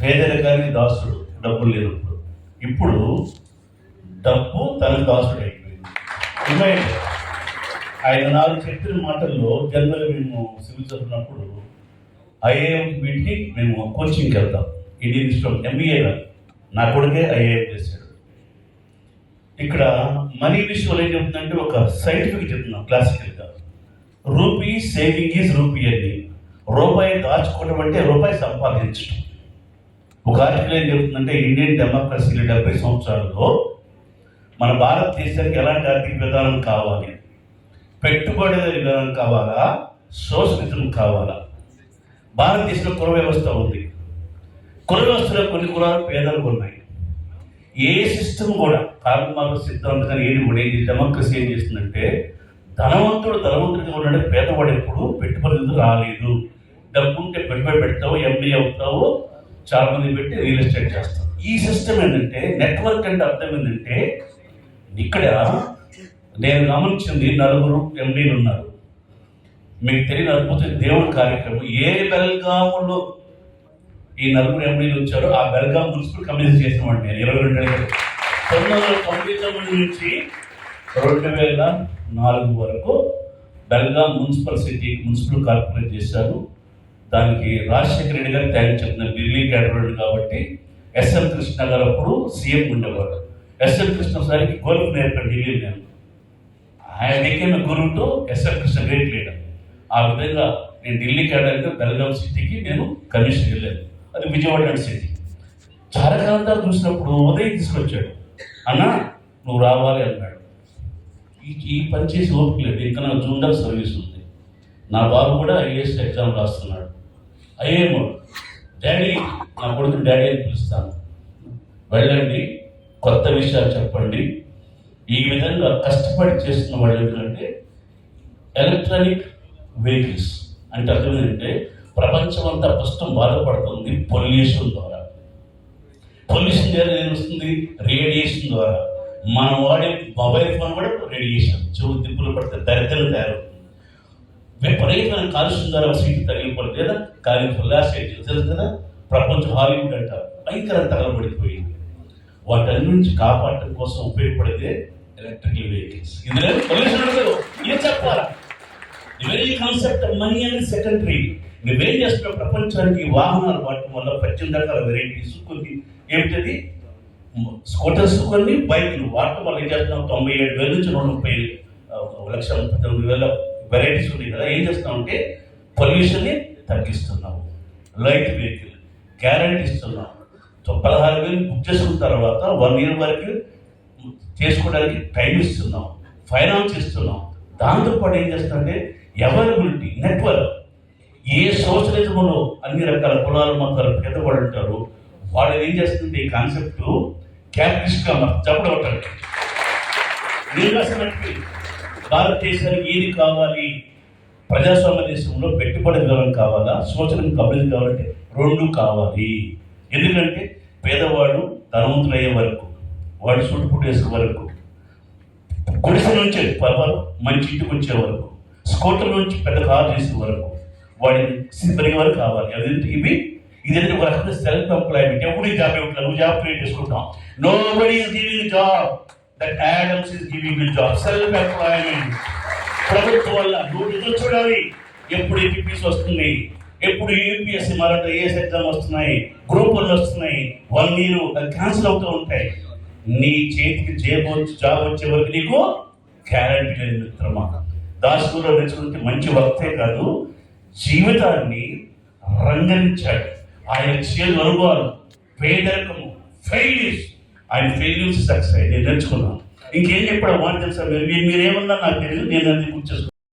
పేదరికానికి దాసుడు డబ్బులు లేనప్పుడు. ఇప్పుడు డబ్బు తనకు దాసుడు అయిపోయింది. ఆయన నాలుగు చెప్పిన మాటల్లో జనరల్ మేము సివిల్ చదివినప్పుడు ఐఏఎం పెట్టి మేము కోచింగ్కి వెళ్తాం. ఇండియన్ ఇన్స్టిట్యూట్ ఎంబీఏ నా కొడుకే ఐఏఎం చేశాడు. ఇక్కడ మనీ విషయంలో ఏం చెప్తుందంటే ఒక సైంటిఫిక్ చెప్తున్నాం క్లాసికల్గా రూపీ సేవింగ్ ఈజ్ రూపీ అని. రూపాయి దాచుకోవడం అంటే రూపాయి సంపాదించడం ఒక ఆర్టికల్ ఏం చెప్తుందంటే ఇండియన్ డెమోక్రసీలో డెబ్బై సంవత్సరాల్లో మన భారతదేశానికి ఎలాంటి ఆర్థిక విధానం కావాలి? పెట్టుబడి విధానం కావాలా? సోషలిజం కావాలా? భారతదేశంలో కుల వ్యవస్థ ఉంది. కుల వ్యవస్థలో కొన్ని కులాలు పేదలకు ఉన్నాయి. ఏ సిస్టమ్ కూడా కార్మాల సిద్ధాంతం కానీ ఏది కూడా ఇది డెమోక్రసీ ఏం చేస్తుందంటే ధనవంతుడు ధనవంతుడిగా ఉన్నాడు పేదవాడు ఎప్పుడు పెట్టుబడి రాలేదు. డబ్బు ఉంటే పెట్టుబడి పెడతావు ఎంబీ అవుతావు చాలా మంది పెట్టి రియల్ ఎస్టేట్ చేస్తారు. ఈ సిస్టమ్ ఏంటంటే నెట్వర్క్ అంటే అర్థం ఏంటంటే ఇక్కడ నేను గమనించింది నలుగురు ఎంబీలు ఉన్నారు. మీకు తెలియని అద్భుతం దేవుడి కార్యక్రమం. ఏ బెల్గాములో ఈ నలుగురు ఎంబీలు వచ్చారో ఆ బెల్గాం మున్సిపల్ కమిషన్ చేసినవాడిని నేను ఇరవై రెండు తొమ్మిది వందల తొంభై తొమ్మిది నుంచి రెండు వేల నాలుగు వరకు Belgaum municipal city municipal corporate చేశారు. దానికి రాజశేఖర రెడ్డి గారు తయారు చెప్తున్నారు. ఢిల్లీ క్యాడర్ కాబట్టి ఎస్ఎల్ కృష్ణ గారు అప్పుడు సీఎం ఉండేవాడు ఎస్ఎల్ కృష్ణ సారికి గోల్ఫ్ నేర్పాడు ఢిల్లీ నేను. ఆయన ఎక్కిన గురువుతో ఎస్ఎల్ కృష్ణ గ్రేట్ లీడర్. ఆ విధంగా నేను ఢిల్లీ క్యాడర్గా బెల్గాం సిటీకి నేను కమిషన్ వెళ్ళాను. అది విజయవాడ సిటీ. చాలా కాలం చూసినప్పుడు ఉదయం తీసుకొచ్చాడు. అన్న నువ్వు రావాలి అన్నాడు. ఈ పని చేసి ఓపిక లేదు. ఇంకా నాకు జూనియర్ సర్వీస్ ఉంది. నా బాబు కూడా ఐఏఎస్ ఎగ్జామ్ రాస్తున్నాడు. ఐఏఎం డాడీ నా కొడుకు డాడీ అని పిలుస్తాను. వెళ్ళండి కొత్త విషయాలు చెప్పండి. ఈ విధంగా కష్టపడి చేస్తున్న వాళ్ళు ఏంటంటే ఎలక్ట్రానిక్ వెహికల్స్ అంటే అర్థం ఏంటంటే ప్రపంచం అంతా ప్రస్తుతం బాధపడుతుంది పొల్యూషన్ ద్వారా. పొల్యూషన్ ద్వారా ఏమొస్తుంది రేడియేషన్ ద్వారా. మనం వాడే మొబైల్ ఫోన్ కూడా రేడియేషన్. చెవు దిప్పులు పడితే దరిద్రం తయారవుతుంది. విపరీతమైన కాలుష్యం ద్వారా సీటు తగిలిపోవడం లేదా కాలిఫర్ లాస్ట్ తెలుసు కదా? ప్రపంచం హాలీవుడ్ అంటారు భయంకరంగా తగలబడిపోయింది. వాటన్ని నుంచి కాపాడటం కోసం ఉపయోగపడితే ఎలక్ట్రికల్ వెహికల్స్ ఇందులో పొల్యూషన్ ఉండదు. ఇది చెప్పాలా? వెరీ కాన్సెప్ట్ మనీ అనేది సెకండరీ నువ్వేం చేస్తున్నావు? ప్రపంచానికి వాహనాలు వాడటం వల్ల పద్దెనిమిది రకాల వెరైటీస్ కొన్ని ఏమిటది? స్కూటర్స్ కొన్ని బైక్లు వాడటం వల్ల ఏం చేస్తున్నావు? తొంభై ఏడు వేల నుంచి రెండు ముప్పై లక్షల ఒక లక్ష ముప్పై తొమ్మిది వేల వెరైటీస్ ఉన్నాయి కదా. ఏం చేస్తున్నావు అంటే పొల్యూషన్ని తగ్గిస్తున్నావు లైట్ వెహికల్ గ్యారంటీ ఇస్తున్నాం సో పదహారు వేలు బుక్ చేసుకున్న తర్వాత వన్ ఇయర్ వరకు చేసుకోవడానికి టైం ఇస్తున్నాం ఫైనాన్స్ ఇస్తున్నాం దాంతోపాటు ఏం చేస్తామంటే అవైలబిలిటీ నెట్వర్క్ ఏ సోషలిజంలో అన్ని రకాల కులాలు మతాలు పేదవాళ్ళు ఉంటారు వాళ్ళు ఏం చేస్తుంది ఈ కాన్సెప్ట్ క్యాపిటలిస్ట్గా చెప్పడం నేను నిర్వాసనకి భారతదేశానికి ఏది కావాలి? ప్రజాస్వామ్య దేశంలో పెట్టుబడి విధానం కావాలా? సూచనకు అభివృద్ధి కావాలంటే రెండు కావాలి. ఎందుకంటే పేదవాడు ధనవంతులయ్యే వరకు వాడు సుట్టుపుట్టు వేసే వరకు గుడిసె నుంచి పర్వాలు మంచి ఇంటికి వచ్చే వరకు స్కూటర్ నుంచి పెద్ద కారు చేసే వరకు వాడిని పెరిగే వరకు కావాలి. అది ఇవి ఇదంటే ఒక రకమైన సెల్ఫ్ ఎంప్లాయ్మెంట్ ఎప్పుడు జాబ్ ఇవ్వట్లేదు నువ్వు జాబ్ క్రియేట్ చేసుకుంటాం nobody is giving job that Adams is giving job self employment ప్రభుత్వం వల్ల నువ్వు ఎదురు చూడాలి. ఎప్పుడు ఏపీఎస్ వస్తుంది ఎప్పుడు యూపీఎస్సీ మరొక ఏఎస్ ఎగ్జామ్ వస్తున్నాయి. గ్రూప్ వన్ వస్తున్నాయి. వన్ ఇయర్ క్యాన్సిల్ అవుతూ ఉంటాయి. నీ చేతికి జేబు జాబ్ వచ్చే వరకు నీకు గ్యారంటీ లేదు మిత్రమా. దాసులో నేర్చుకుంటే మంచి వక్తే కాదు. జీవితాన్ని రంగరించాడు. ఆయన చేదు అనుభవాలు పేదరికము. ఫెయిల్యూస్ ఆయన ఫెయిల్యూస్ సక్సెస్ నేను నేర్చుకున్నాను ఇంకేం చెప్పాడు? మాట తెలుసా మీరు మీరేమన్నా నాకు తెలియదు నేను అది గుర్తు